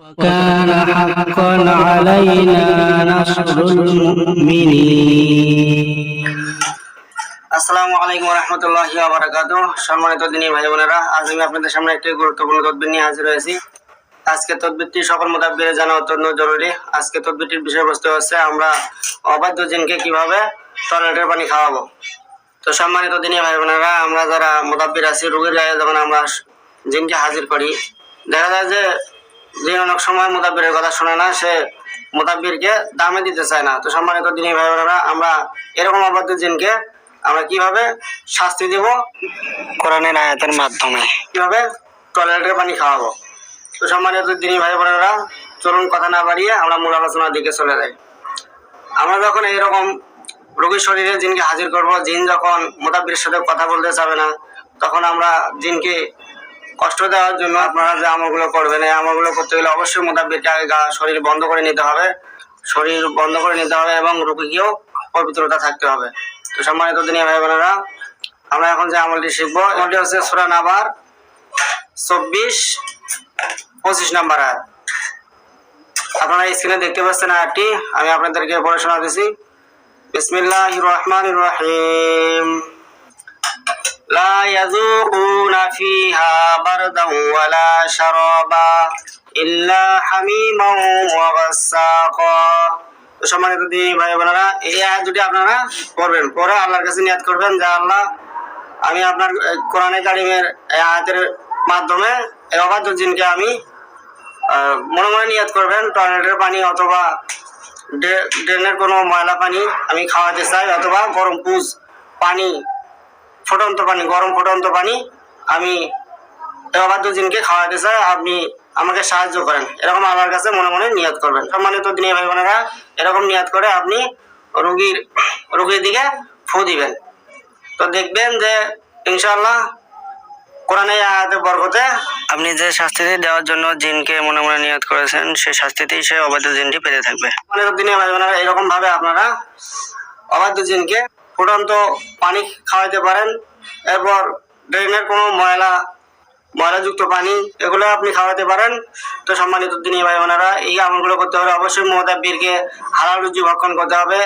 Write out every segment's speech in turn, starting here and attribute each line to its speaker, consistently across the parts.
Speaker 1: وكان حقا علينا نصر المؤمنين
Speaker 2: আসসালামু আলাইকুম রহমতুল্লাহি বারাকাতু সম্মানিত দিনী ভাই বোনেরা আজ আমি আপনাদের সামনে একটি গুরুত্বপূর্ণ তদবির নিয়ে হাজির হয়েছি আজকে তদবিরটি সকল মোতাব্বিরে জানা অত্যন্ত জরুরি আজকে তদবিরটির বিষয়বস্তু হচ্ছে আমরা অবাধ্য জিনকে কিভাবে টয়লেটের পানি খাওয়াবো তো সম্মানিত দিনী ভাই বোনেরা আমরা যারা মোতাব্বির আছি রোগীর গায়ে যখন আমরা জিনকে হাজির করি দেখা যায় যে যে অনেক সময় মোতাব্বিরের কথা শোনে না সে মোতাব্বিরকে দামে দিতে চায় না। তো সম্মানিত দিনী ভাই বোনেরা আমরা এরকম অবাধ্য জিনকে আমরা কীভাবে শাস্তি দেব? কোরআনের আয়াতের মাধ্যমে। কীভাবে টয়লেটের পানি খাওয়াবো? তো সম্মানিত দিনী ভাই বোনেরা চলুন কথা না বাড়িয়ে আমরা মূল আলোচনার দিকে চলে যাই। আমরা যখন এইরকম রোগীর শরীরে জিনকে হাজির করব জিন যখন মোতাবিরের সাথে কথা বলতে চাবে না তখন আমরা জিনকে কষ্ট দেওয়ার জন্য আপনারা যে আমলগুলো করবেন, এই আমলগুলো করতে গেলে অবশ্যই মোতাবিরকে আগে শরীর বন্ধ করে নিতে হবে। শরীর বন্ধ করে নিতে হবে এবং রোগীকেও পবিত্রতা থাকতে হবে। তো সম্মানিত দিনী ভাই বোনেরা আমরা এখন যে আমলটি শিখব, আমলটি হচ্ছে সুরান আবার চব্বিশ, পঁচিশ নাম্বার আয়াত। আপনারা স্ক্রিনে দেখতে পাচ্ছেন আয়াতটি, আমি আপনাদেরকে পড়ে শোনা দিছি বিসমিল্লাহ রহমান রহিম। لا يذوقون فيها بردا ولا شرابا إلا حميما وغساقا তো সম্মানিত দিনী ভাই বোনেরা এই আয়াত দুটি আপনারা পড়বেন পরে আল্লাহর কাছে নিয়াত করবেন যে আল্লাহ আমি আপনার আহ, কোরআনে কারিমের এই আয়াতের মাধ্যমে এই অবাধ্য জিনকে আমি আহ, মনে মনে নিয়াত করবেন টয়লেটের পানি অথবা ড্রে- ড্রেনের কোনো ময়লা পানি আমি খাওয়াতে চাই অথবা গরম পুজ পানি ফুটন্ত পানি, গরম ফুটন্ত পানি, আমি এই অবাধ্য জিনকে খাওয়াতে চাই, আপনি আমাকে সাহায্য করেন। এরকম আমার কাছে মনে মনে নিয়াত করবেন। সম্মানিত দিনী ভাই বোনেরা, এরকম নিয়াত করে আপনি রুগীর রুগীর দিকে ফু দিবেন। তো দেখবেন যে, ইনশাআল্লাহ, কোরআনে আয়াতের বরকতে আপনি যে শাস্তিটি দেওয়ার জন্য জিনকে মনে মনে নিয়ত করেছেন সেই শাস্তিতেই সে অবাধ্য জিনটি পেতে থাকবে। মানে দিনে ভাই বোনেরা এরকম ভাবে আপনারা অবাধ্য জিনকে ফুটন্ত পানি খাওয়াইতে পারেন। এরপর ড্রেনের কোনো ময়লা, ময়লাযুক্ত পানি, এগুলো আপনি খাওয়াতে পারেন। তো সম্মানিত দিনী ভাই বোনেরা এই আমলগুলো করতে হলে অবশ্যই মোহতাব্বিরকে হালাল রুজি ভক্ষণ করতে হবে।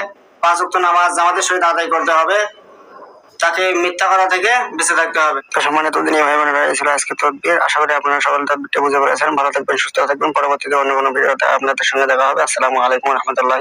Speaker 2: পাঁচ ওয়াক্ত নামাজ জামাতের সহিত আদায় করতে হবে। তাকে মিথ্যা কথা থেকে বেঁচে থাকতে হবে। তো সম্মানিত দিনী ভাই বোনেরা এই ছিল আজকে তদবির। আশা করি আপনারা সকল তদবিরটা বুঝে পেরেছেন ভালো থাকবেন, সুস্থ থাকবেন। পরবর্তীতে অন্য কোনো ভিডিওতে আপনাদের সঙ্গে দেখা হবে। আসসালামু আলাইকুম রহমতুল্লাহ